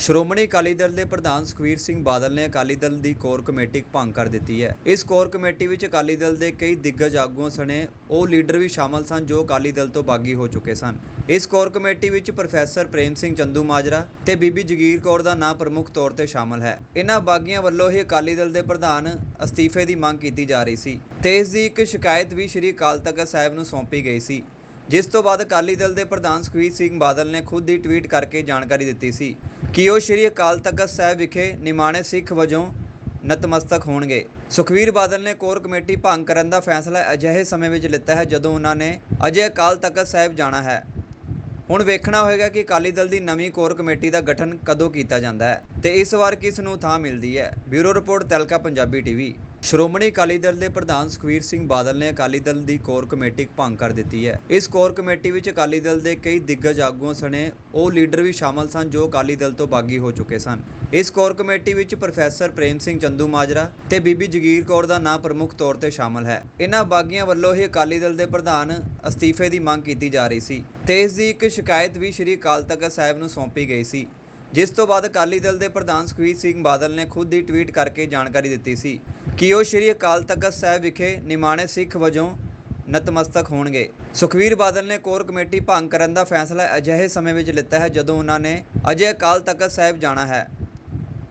ਸ਼੍ਰੋਮਣੀ ਅਕਾਲੀ ਦਲ ਦੇ ਪ੍ਰਧਾਨ ਸੁਖਵੀਰ ਸਿੰਘ ਬਾਦਲ ਨੇ ਅਕਾਲੀ ਦਲ ਦੀ ਕੋਰ ਕਮੇਟੀ ਭੰਗ ਕਰ ਦਿੱਤੀ ਹੈ। ਇਸ ਕੋਰ ਕਮੇਟੀ ਵਿੱਚ ਅਕਾਲੀ ਦਲ ਦੇ ਕਈ ਦਿੱਗਜ ਆਗੂਆਂ ਸਣੇ ਉਹ ਲੀਡਰ ਵੀ ਸ਼ਾਮਲ ਸਨ ਜੋ ਅਕਾਲੀ ਦਲ ਤੋਂ ਬਾਗੀ ਹੋ ਚੁੱਕੇ ਸਨ। ਇਸ ਕੋਰ ਕਮੇਟੀ ਵਿੱਚ ਪ੍ਰੋਫੈਸਰ ਪ੍ਰੇਮ ਸਿੰਘ ਚੰਦੂ ਮਾਜਰਾ ਤੇ ਬੀਬੀ ਜਗੀਰ ਕੌਰ ਦਾ ਨਾਂ ਪ੍ਰਮੁੱਖ ਤੌਰ ਤੇ ਸ਼ਾਮਲ ਹੈ। ਇਹਨਾਂ ਬਾਗੀਆਂ ਵੱਲੋਂ ਹੀ ਅਕਾਲੀ ਦਲ ਦੇ ਪ੍ਰਧਾਨ ਅਸਤੀਫੇ ਦੀ ਮੰਗ ਕੀਤੀ ਜਾ ਰਹੀ ਸੀ ਤੇ ਇਸ ਦੀ ਇੱਕ ਸ਼ਿਕਾਇਤ ਵੀ ਸ੍ਰੀ ਅਕਾਲ ਤਖਤ ਸਾਹਿਬ ਨੂੰ ਸੌਂਪੀ ਗਈ ਸੀ। ਜਿਸ ਤੋਂ ਬਾਅਦ ਅਕਾਲੀ ਦਲ ਦੇ ਪ੍ਰਧਾਨ ਸੁਖਬੀਰ ਸਿੰਘ ਬਾਦਲ ਨੇ ਖੁਦ ਹੀ ਟਵੀਟ ਕਰਕੇ ਜਾਣਕਾਰੀ ਦਿੱਤੀ ਸੀ ਕਿ ਉਹ ਸ੍ਰੀ ਅਕਾਲ ਤਖਤ ਸਾਹਿਬ ਵਿਖੇ ਨਿਮਾਣੇ ਸਿੱਖ ਵਜੋਂ ਨਤਮਸਤਕ ਹੋਣਗੇ। ਸੁਖਬੀਰ ਬਾਦਲ ਨੇ ਕੋਰ ਕਮੇਟੀ ਭੰਗ ਕਰਨ ਦਾ ਫੈਸਲਾ ਅਜਿਹੇ ਸਮੇਂ ਵਿੱਚ ਲਿੱਤਾ ਹੈ ਜਦੋਂ ਉਹਨਾਂ ਨੇ ਅਜੇ ਅਕਾਲ ਤਖਤ ਸਾਹਿਬ ਜਾਣਾ ਹੈ। ਹੁਣ ਵੇਖਣਾ ਹੋਏਗਾ ਕਿ ਅਕਾਲੀ ਦਲ ਦੀ ਨਵੀਂ ਕੋਰ ਕਮੇਟੀ ਦਾ ਗਠਨ ਕਦੋਂ ਕੀਤਾ ਜਾਂਦਾ ਹੈ ਤੇ ਇਸ ਵਾਰ ਕਿਸ ਨੂੰ ਥਾਂ ਮਿਲਦੀ ਹੈ। ਬਿਊਰੋ ਰਿਪੋਰਟ ਤਲਕਾ ਪੰਜਾਬੀ ਟੀਵੀ। ਸ਼੍ਰੋਮਣੀ ਅਕਾਲੀ ਦਲ ਦੇ ਪ੍ਰਧਾਨ ਸੁਖਵੀਰ ਸਿੰਘ ਬਾਦਲ ਨੇ ਅਕਾਲੀ ਦਲ ਦੀ ਕੋਰ ਕਮੇਟੀ ਭੰਗ ਕਰ ਦਿੱਤੀ ਹੈ। ਇਸ ਕੋਰ ਕਮੇਟੀ ਵਿੱਚ ਅਕਾਲੀ ਦਲ ਦੇ ਕਈ ਦਿੱਗਜ ਆਗੂਆਂ ਸਣੇ ਉਹ ਲੀਡਰ ਵੀ ਸ਼ਾਮਲ ਸਨ ਜੋ ਅਕਾਲੀ ਦਲ ਤੋਂ ਬਾਗੀ ਹੋ ਚੁੱਕੇ ਸਨ। ਇਸ ਕੋਰ ਕਮੇਟੀ ਵਿੱਚ ਪ੍ਰੋਫੈਸਰ ਪ੍ਰੇਮ ਸਿੰਘ ਚੰਦੂ ਮਾਜਰਾ ਤੇ ਬੀਬੀ ਜਗੀਰ ਕੌਰ ਦਾ ਨਾਂ ਪ੍ਰਮੁੱਖ ਤੌਰ ਤੇ ਸ਼ਾਮਲ ਹੈ। ਇਹਨਾਂ ਬਾਗੀਆਂ ਵੱਲੋਂ ਹੀ ਅਕਾਲੀ ਦਲ ਦੇ ਪ੍ਰਧਾਨ ਅਸਤੀਫੇ ਦੀ ਮੰਗ ਕੀਤੀ ਜਾ ਰਹੀ ਸੀ ਤੇ ਇਸ ਦੀ ਇੱਕ ਸ਼ਿਕਾਇਤ ਵੀ ਸ੍ਰੀ ਅਕਾਲ ਤਖਤ ਸਾਹਿਬ ਨੂੰ ਸੌਂਪੀ ਗਈ ਸੀ। ਜਿਸ ਤੋਂ ਬਾਅਦ ਅਕਾਲੀ ਦਲ ਦੇ ਪ੍ਰਧਾਨ ਸੁਖਬੀਰ ਸਿੰਘ ਬਾਦਲ ਨੇ ਖੁਦ ਹੀ ਟਵੀਟ ਕਰਕੇ ਜਾਣਕਾਰੀ ਦਿੱਤੀ ਸੀ ਕਿ ਉਹ ਸ੍ਰੀ ਅਕਾਲ ਤਖਤ ਸਾਹਿਬ ਵਿਖੇ ਨਿਮਾਣੇ ਸਿੱਖ ਵਜੋਂ ਨਤਮਸਤਕ ਹੋਣਗੇ। ਸੁਖਬੀਰ ਬਾਦਲ ਨੇ ਕੋਰ ਕਮੇਟੀ ਭੰਗ ਕਰਨ ਦਾ ਫੈਸਲਾ ਅਜਿਹੇ ਸਮੇਂ ਵਿੱਚ ਲਿੱਤਾ ਹੈ ਜਦੋਂ ਉਹਨਾਂ ਨੇ ਅਜੇ ਅਕਾਲ ਤਖਤ ਸਾਹਿਬ ਜਾਣਾ ਹੈ।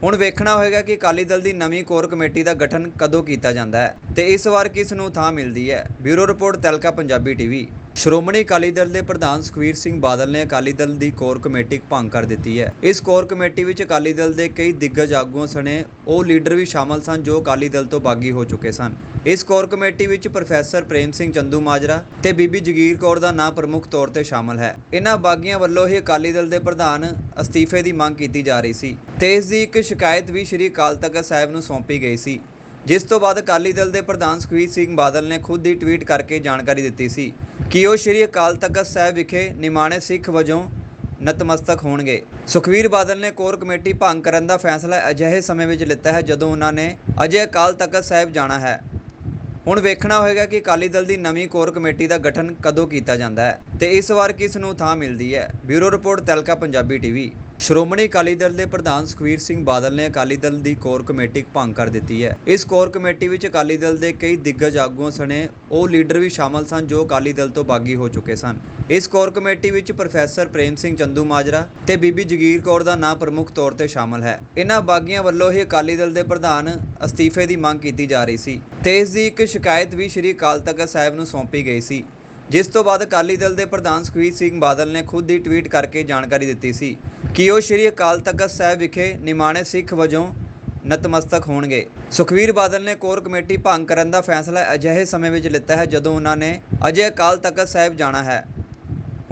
ਹੁਣ ਵੇਖਣਾ ਹੋਏਗਾ ਕਿ ਅਕਾਲੀ ਦਲ ਦੀ ਨਵੀਂ ਕੋਰ ਕਮੇਟੀ ਦਾ ਗਠਨ ਕਦੋਂ ਕੀਤਾ ਜਾਂਦਾ ਹੈ ਤੇ ਇਸ ਵਾਰ ਕਿਸ ਨੂੰ ਥਾਂ ਮਿਲਦੀ ਹੈ। ਬਿਊਰੋ ਰਿਪੋਰਟ ਤਲਕਾ ਪੰਜਾਬੀ ਟੀਵੀ। ਸ਼੍ਰੋਮਣੀ ਅਕਾਲੀ ਦਲ ਦੇ ਪ੍ਰਧਾਨ ਸੁਖਵੀਰ ਸਿੰਘ ਬਾਦਲ ਨੇ ਅਕਾਲੀ ਦਲ ਦੀ ਕੋਰ ਕਮੇਟੀ ਭੰਗ ਕਰ ਦਿੱਤੀ ਹੈ। ਇਸ ਕੋਰ ਕਮੇਟੀ ਵਿੱਚ ਅਕਾਲੀ ਦਲ ਦੇ ਕਈ ਦਿੱਗਜ ਆਗੂਆਂ ਸਣੇ ਉਹ ਲੀਡਰ ਵੀ ਸ਼ਾਮਲ ਸਨ ਜੋ ਅਕਾਲੀ ਦਲ ਤੋਂ ਬਾਗੀ ਹੋ ਚੁੱਕੇ ਸਨ। ਇਸ ਕੋਰ ਕਮੇਟੀ ਵਿੱਚ ਪ੍ਰੋਫੈਸਰ ਪ੍ਰੇਮ ਸਿੰਘ ਚੰਦੂ ਮਾਜਰਾ ਤੇ ਬੀਬੀ ਜਗੀਰ ਕੌਰ ਦਾ ਨਾਂ ਪ੍ਰਮੁੱਖ ਤੌਰ ਤੇ ਸ਼ਾਮਲ ਹੈ। ਇਹਨਾਂ ਬਾਗੀਆਂ ਵੱਲੋਂ ਹੀ ਅਕਾਲੀ ਦਲ ਦੇ ਪ੍ਰਧਾਨ ਅਸਤੀਫੇ ਦੀ ਮੰਗ ਕੀਤੀ ਜਾ ਰਹੀ ਸੀ ਤੇ ਇਸ ਦੀ ਇੱਕ ਸ਼ਿਕਾਇਤ ਵੀ ਸ੍ਰੀ ਅਕਾਲ ਤਖਤ ਸਾਹਿਬ ਨੂੰ ਸੌਂਪੀ ਗਈ ਸੀ। ਜਿਸ ਤੋਂ ਬਾਅਦ ਅਕਾਲੀ ਦਲ ਦੇ ਪ੍ਰਧਾਨ ਸੁਖਬੀਰ ਸਿੰਘ ਬਾਦਲ ਨੇ ਖੁਦ ਹੀ ਟਵੀਟ ਕਰਕੇ ਜਾਣਕਾਰੀ ਦਿੱਤੀ ਸੀ। ਕਿ ਉਹ ਸ੍ਰੀ ਅਕਾਲ ਤਖਤ ਸਾਹਿਬ ਵਿਖੇ ਨਿਮਾਣੇ ਸਿੱਖ ਵਜੋਂ ਨਤਮਸਤਕ ਹੋਣਗੇ। ਸੁਖਬੀਰ ਬਾਦਲ ਨੇ ਕੋਰ ਕਮੇਟੀ ਭੰਗ ਕਰਨ ਦਾ ਫੈਸਲਾ ਅਜਿਹੇ ਸਮੇਂ ਵਿੱਚ ਲਿੱਤਾ ਹੈ ਜਦੋਂ ਉਹਨਾਂ ਨੇ ਅਜੇ ਅਕਾਲ ਤਖਤ ਸਾਹਿਬ ਜਾਣਾ ਹੈ। ਹੁਣ ਵੇਖਣਾ ਹੋਏਗਾ ਕਿ ਅਕਾਲੀ ਦਲ ਦੀ ਨਵੀਂ ਕੋਰ ਕਮੇਟੀ ਦਾ ਗਠਨ ਕਦੋਂ ਕੀਤਾ ਜਾਂਦਾ ਹੈ ਤੇ ਇਸ ਵਾਰ ਕਿਸ ਨੂੰ ਥਾਂ ਮਿਲਦੀ ਹੈ। ਬਿਊਰੋ ਰਿਪੋਰਟ ਤਲਕਾ ਪੰਜਾਬੀ ਟੀਵੀ। ਸ਼੍ਰੋਮਣੀ ਅਕਾਲੀ ਦਲ ਦੇ ਪ੍ਰਧਾਨ ਸੁਖਵੀਰ ਸਿੰਘ ਬਾਦਲ ਨੇ ਅਕਾਲੀ ਦਲ ਦੀ ਕੋਰ ਕਮੇਟੀ ਭੰਗ ਕਰ ਦਿੱਤੀ ਹੈ। ਇਸ ਕੋਰ ਕਮੇਟੀ ਵਿੱਚ ਅਕਾਲੀ ਦਲ ਦੇ ਕਈ ਦਿੱਗਜ ਆਗੂਆਂ ਸਣੇ ਉਹ ਲੀਡਰ ਵੀ ਸ਼ਾਮਲ ਸਨ ਜੋ ਅਕਾਲੀ ਦਲ ਤੋਂ ਬਾਗੀ ਹੋ ਚੁੱਕੇ ਸਨ। ਇਸ ਕੋਰ ਕਮੇਟੀ ਵਿੱਚ ਪ੍ਰੋਫੈਸਰ ਪ੍ਰੇਮ ਸਿੰਘ ਚੰਦੂ ਮਾਜਰਾ ਤੇ ਬੀਬੀ ਜਗੀਰ ਕੌਰ ਦਾ ਨਾਂ ਪ੍ਰਮੁੱਖ ਤੌਰ ਤੇ ਸ਼ਾਮਲ ਹੈ। ਇਹਨਾਂ ਬਾਗੀਆਂ ਵੱਲੋਂ ਹੀ ਅਕਾਲੀ ਦਲ ਦੇ ਪ੍ਰਧਾਨ ਅਸਤੀਫੇ ਦੀ ਮੰਗ ਕੀਤੀ ਜਾ ਰਹੀ ਸੀ ਤੇ ਇਸ ਦੀ ਇੱਕ ਸ਼ਿਕਾਇਤ ਵੀ ਸ੍ਰੀ ਅਕਾਲ ਤਖਤ ਸਾਹਿਬ ਨੂੰ ਸੌਂਪੀ ਗਈ ਸੀ। ਜਿਸ ਤੋਂ ਬਾਅਦ ਅਕਾਲੀ ਦਲ ਦੇ ਪ੍ਰਧਾਨ ਸੁਖਬੀਰ ਸਿੰਘ ਬਾਦਲ ਨੇ ਖੁਦ ਹੀ ਟਵੀਟ ਕਰਕੇ ਜਾਣਕਾਰੀ ਦਿੱਤੀ ਸੀ ਕਿ ਉਹ ਸ੍ਰੀ ਅਕਾਲ ਤਖਤ ਸਾਹਿਬ ਵਿਖੇ ਨਿਮਾਣੇ ਸਿੱਖ ਵਜੋਂ ਨਤਮਸਤਕ ਹੋਣਗੇ। ਸੁਖਬੀਰ ਬਾਦਲ ਨੇ ਕੋਰ ਕਮੇਟੀ ਭੰਗ ਕਰਨ ਦਾ ਫੈਸਲਾ ਅਜਿਹੇ ਸਮੇਂ ਵਿੱਚ ਲਿੱਤਾ ਹੈ ਜਦੋਂ ਉਹਨਾਂ ਨੇ ਅਜੇ ਅਕਾਲ ਤਖਤ ਸਾਹਿਬ ਜਾਣਾ ਹੈ।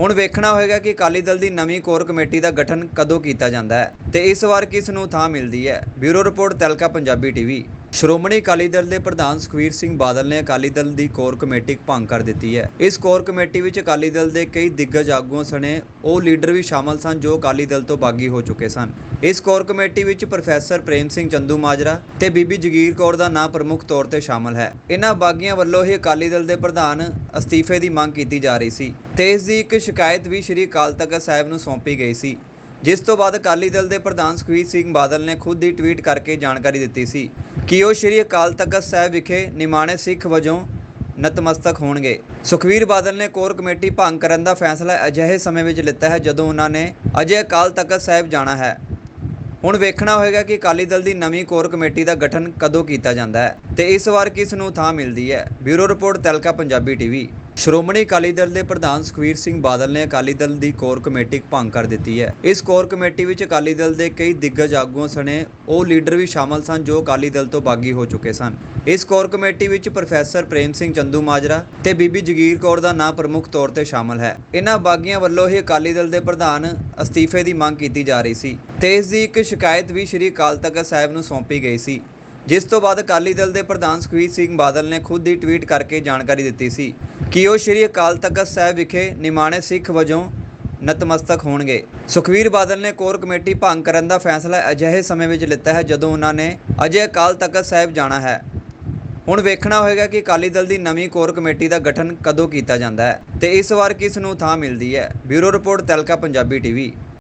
ਹੁਣ ਵੇਖਣਾ ਹੋਏਗਾ ਕਿ ਅਕਾਲੀ ਦਲ ਦੀ ਨਵੀਂ ਕੋਰ ਕਮੇਟੀ ਦਾ ਗਠਨ ਕਦੋਂ ਕੀਤਾ ਜਾਂਦਾ ਹੈ ਤੇ ਇਸ ਵਾਰ ਕਿਸ ਨੂੰ ਥਾਂ ਮਿਲਦੀ ਹੈ। ਬਿਊਰੋ ਰਿਪੋਰਟ ਤਲਕਾ ਪੰਜਾਬੀ ਟੀਵੀ। ਸ਼੍ਰੋਮਣੀ ਅਕਾਲੀ ਦਲ ਦੇ ਪ੍ਰਧਾਨ ਸੁਖਵੀਰ ਸਿੰਘ ਬਾਦਲ ਨੇ ਅਕਾਲੀ ਦਲ ਦੀ ਕੋਰ ਕਮੇਟੀ ਭੰਗ ਕਰ ਦਿੱਤੀ ਹੈ। ਇਸ ਕੋਰ ਕਮੇਟੀ ਵਿੱਚ ਅਕਾਲੀ ਦਲ ਦੇ ਕਈ ਦਿੱਗਜ ਆਗੂਆਂ ਸਣੇ ਉਹ ਲੀਡਰ ਵੀ ਸ਼ਾਮਲ ਸਨ ਜੋ ਅਕਾਲੀ ਦਲ ਤੋਂ ਬਾਗੀ ਹੋ ਚੁੱਕੇ ਸਨ। ਇਸ ਕੋਰ ਕਮੇਟੀ ਵਿੱਚ ਪ੍ਰੋਫੈਸਰ ਪ੍ਰੇਮ ਸਿੰਘ ਚੰਦੂ ਮਾਜਰਾ ਤੇ ਬੀਬੀ ਜਗੀਰ ਕੌਰ ਦਾ ਨਾਂ ਪ੍ਰਮੁੱਖ ਤੌਰ ਤੇ ਸ਼ਾਮਲ ਹੈ। ਇਹਨਾਂ ਬਾਗੀਆਂ ਵੱਲੋਂ ਹੀ ਅਕਾਲੀ ਦਲ ਦੇ ਪ੍ਰਧਾਨ ਅਸਤੀਫੇ ਦੀ ਮੰਗ ਕੀਤੀ ਜਾ ਰਹੀ ਸੀ ਤੇ ਇਸ ਦੀ ਇੱਕ ਸ਼ਿਕਾਇਤ ਵੀ ਸ੍ਰੀ ਅਕਾਲ ਤਖਤ ਸਾਹਿਬ ਨੂੰ ਸੌਂਪੀ ਗਈ ਸੀ। ਜਿਸ ਤੋਂ ਬਾਅਦ ਅਕਾਲੀ ਦਲ ਦੇ ਪ੍ਰਧਾਨ ਸੁਖਬੀਰ ਸਿੰਘ ਬਾਦਲ ਨੇ ਖੁਦ ਹੀ ਟਵੀਟ ਕਰਕੇ ਜਾਣਕਾਰੀ ਦਿੱਤੀ ਸੀ ਕਿ ਉਹ ਸ੍ਰੀ ਅਕਾਲ ਤਖਤ ਸਾਹਿਬ ਵਿਖੇ ਨਿਮਾਣੇ ਸਿੱਖ ਵਜੋਂ ਨਤਮਸਤਕ ਹੋਣਗੇ। ਸੁਖਬੀਰ ਬਾਦਲ ਨੇ ਕੋਰ ਕਮੇਟੀ ਭੰਗ ਕਰਨ ਦਾ ਫੈਸਲਾ ਅਜਿਹੇ ਸਮੇਂ ਵਿੱਚ ਲਿੱਤਾ ਹੈ ਜਦੋਂ ਉਹਨਾਂ ਨੇ ਅਜੇ ਅਕਾਲ ਤਖਤ ਸਾਹਿਬ ਜਾਣਾ ਹੈ। ਹੁਣ ਵੇਖਣਾ ਹੋਏਗਾ ਕਿ ਅਕਾਲੀ ਦਲ ਦੀ ਨਵੀਂ ਕੋਰ ਕਮੇਟੀ ਦਾ ਗਠਨ ਕਦੋਂ ਕੀਤਾ ਜਾਂਦਾ ਹੈ ਤੇ ਇਸ ਵਾਰ ਕਿਸ ਨੂੰ ਥਾਂ ਮਿਲਦੀ ਹੈ। ਬਿਊਰੋ ਰਿਪੋਰਟ ਤਲਕਾ ਪੰਜਾਬੀ ਟੀਵੀ। ਸ਼੍ਰੋਮਣੀ ਅਕਾਲੀ ਦਲ ਦੇ ਪ੍ਰਧਾਨ ਸੁਖਵੀਰ ਸਿੰਘ ਬਾਦਲ ਨੇ ਅਕਾਲੀ ਦਲ ਦੀ ਕੋਰ ਕਮੇਟੀ ਭੰਗ ਕਰ ਦਿੱਤੀ ਹੈ। ਇਸ ਕੋਰ ਕਮੇਟੀ ਵਿੱਚ ਅਕਾਲੀ ਦਲ ਦੇ ਕਈ ਦਿੱਗਜ ਆਗੂਆਂ ਸਣੇ ਉਹ ਲੀਡਰ ਵੀ ਸ਼ਾਮਲ ਸਨ ਜੋ ਅਕਾਲੀ ਦਲ ਤੋਂ ਬਾਗੀ ਹੋ ਚੁੱਕੇ ਸਨ। ਇਸ ਕੋਰ ਕਮੇਟੀ ਵਿੱਚ ਪ੍ਰੋਫੈਸਰ ਪ੍ਰੇਮ ਸਿੰਘ ਚੰਦੂ ਮਾਜਰਾ ਤੇ ਬੀਬੀ ਜਗੀਰ ਕੌਰ ਦਾ ਨਾਂ ਪ੍ਰਮੁੱਖ ਤੌਰ ਤੇ ਸ਼ਾਮਲ ਹੈ। ਇਹਨਾਂ ਬਾਗੀਆਂ ਵੱਲੋਂ ਹੀ ਅਕਾਲੀ ਦਲ ਦੇ ਪ੍ਰਧਾਨ ਅਸਤੀਫੇ ਦੀ ਮੰਗ ਕੀਤੀ ਜਾ ਰਹੀ ਸੀ ਤੇ ਇਸ ਦੀ ਇੱਕ ਸ਼ਿਕਾਇਤ ਵੀ ਸ੍ਰੀ ਅਕਾਲ ਤਖਤ ਸਾਹਿਬ ਨੂੰ ਸੌਂਪੀ ਗਈ ਸੀ। ਜਿਸ ਤੋਂ ਬਾਅਦ ਅਕਾਲੀ ਦਲ ਦੇ ਪ੍ਰਧਾਨ ਸੁਖਬੀਰ ਸਿੰਘ ਬਾਦਲ ਨੇ ਖੁਦ ਹੀ ਟਵੀਟ ਕਰਕੇ ਜਾਣਕਾਰੀ ਦਿੱਤੀ ਸੀ ਕਿ ਉਹ ਸ੍ਰੀ ਅਕਾਲ ਤਖਤ ਸਾਹਿਬ ਵਿਖੇ ਨਿਮਾਣੇ ਸਿੱਖ ਵਜੋਂ ਨਤਮਸਤਕ ਹੋਣਗੇ। ਸੁਖਬੀਰ ਬਾਦਲ ਨੇ ਕੋਰ ਕਮੇਟੀ ਭੰਗ ਕਰਨ ਦਾ ਫੈਸਲਾ ਅਜਿਹੇ ਸਮੇਂ ਵਿੱਚ ਲਿੱਤਾ ਹੈ ਜਦੋਂ ਉਹਨਾਂ ਨੇ ਅਜੇ ਅਕਾਲ ਤਖਤ ਸਾਹਿਬ ਜਾਣਾ ਹੈ। ਹੁਣ ਵੇਖਣਾ ਹੋਏਗਾ ਕਿ ਅਕਾਲੀ ਦਲ ਦੀ ਨਵੀਂ ਕੋਰ ਕਮੇਟੀ ਦਾ ਗਠਨ ਕਦੋਂ ਕੀਤਾ ਜਾਂਦਾ ਹੈ ਤੇ ਇਸ ਵਾਰ ਕਿਸ ਨੂੰ ਥਾਂ ਮਿਲਦੀ ਹੈ। ਬਿਊਰੋ ਰਿਪੋਰਟ ਤਲਕਾ ਪੰਜਾਬੀ ਟੀਵੀ।